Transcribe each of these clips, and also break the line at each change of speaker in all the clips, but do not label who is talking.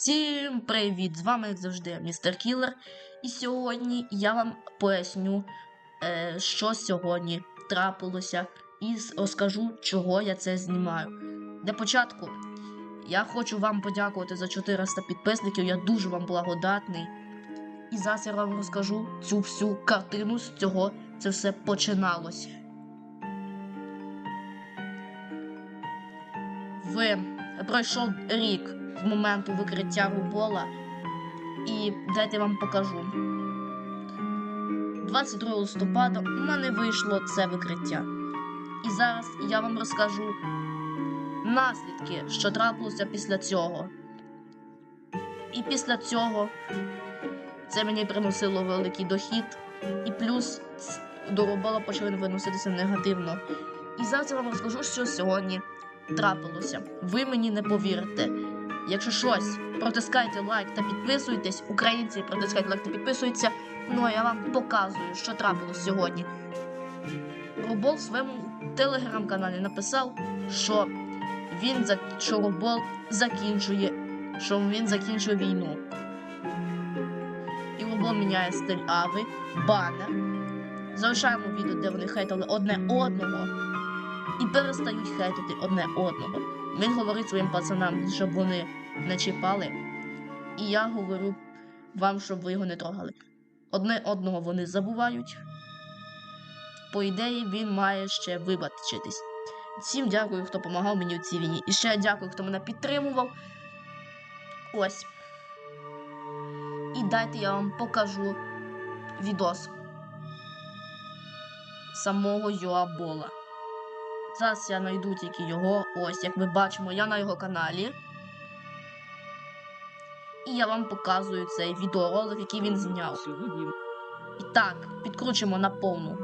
Всім привіт! З вами як завжди містер Кілер. І сьогодні я вам поясню, е, що сьогодні трапилося, і розкажу, чого я це знімаю. Для початку я хочу вам подякувати за 400 підписників. Я дуже вам благодатний. І зараз я вам розкажу цю всю картину з цього це все починалось. Ви пройшов рік з моменту викриття Рубола, і дайте вам покажу. 22 листопада у мене вийшло це викриття. І зараз я вам розкажу наслідки, що трапилося після цього. І після цього це мені приносило великий дохід, і плюс до Рубола почали виноситися негативно. І зараз я вам розкажу, що сьогодні трапилося. Ви мені не повірите. Якщо щось, протискайте лайк та підписуйтесь. Українці протискайте лайк та підписуються. Ну а я вам показую, що трапилось сьогодні. Робол в своєму телеграм-каналі написав, що він що Робол закінчує, що він закінчує війну. І Робол міняє стиль Ави, банер. Залишаємо відео, де вони хейтали одне одного і перестають хейтити одне одного. Він говорить своїм пацанам, щоб вони не чіпали. І я говорю вам, щоб ви його не трогали. Одне одного вони забувають. По ідеї, він має ще вибачитись. Всім дякую, хто допомагав мені у цій війні. І ще дякую, хто мене підтримував. Ось. І дайте я вам покажу відос самого Йоабола. Зараз я знайду тільки його. Ось, як ми бачимо, я на його каналі. І я вам показую цей відеоролик, який він зняв.
Сьогодні
І так, підкручуємо на повну.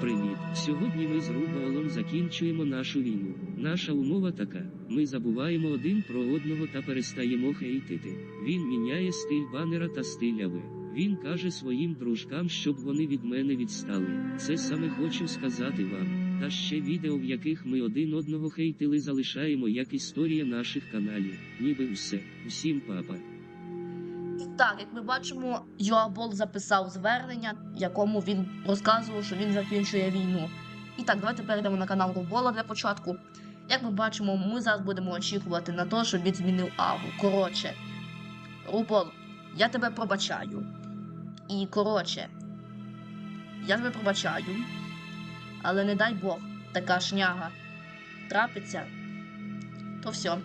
привіт. Сьогодні ми з Рубаолом закінчуємо нашу війну. Наша умова така: ми забуваємо один про одного та перестаємо хейтити. Він міняє стиль банера та стиль ави. Він каже своїм дружкам, щоб вони від мене відстали. Це саме хочу сказати вам. Та ще відео, в яких ми один одного хейтили, залишаємо як історія наших каналів. Ніби все. Всім папа.
Так, як ми бачимо, Йоабол записав звернення, якому він розказував, що він закінчує війну. І так, давайте перейдемо на канал Рубола для початку. Як ми бачимо, ми зараз будемо очікувати на те, щоб він змінив Аву. Коротше, Рубол, я тебе пробачаю. І коротше, я тебе пробачаю. Але не дай Бог, така шняга трапиться, то все.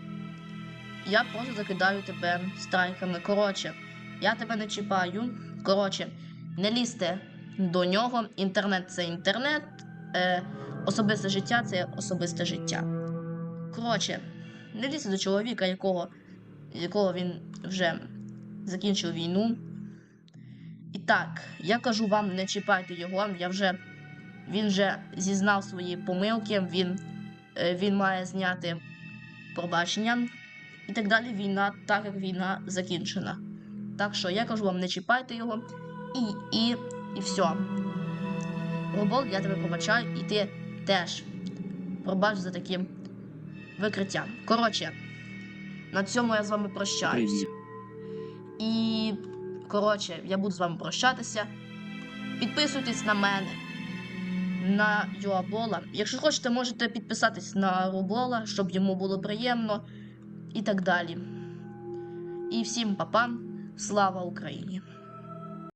Я просто закидаю тебе страйками. Коротше, я тебе не чіпаю. Коротше, не лізьте до нього. Інтернет це інтернет. Е, особисте життя це особисте життя. Коротше, не лізьте до чоловіка, якого, якого він вже закінчив війну. І так, я кажу вам, не чіпайте його. Я вже, він вже зізнав свої помилки, він, е, він має зняти пробачення і так далі війна, так як війна закінчена. Так що я кажу вам, не чіпайте його і, і, і все. Робол, я тебе пробачаю, і ти теж пробач за таким викриттям. Коротше, на цьому я з вами прощаюсь. І, коротше, я буду з вами прощатися. Підписуйтесь на мене, на Юабола. Якщо хочете, можете підписатись на Рубола, щоб йому було приємно і так далі. І всім папа, слава Україні!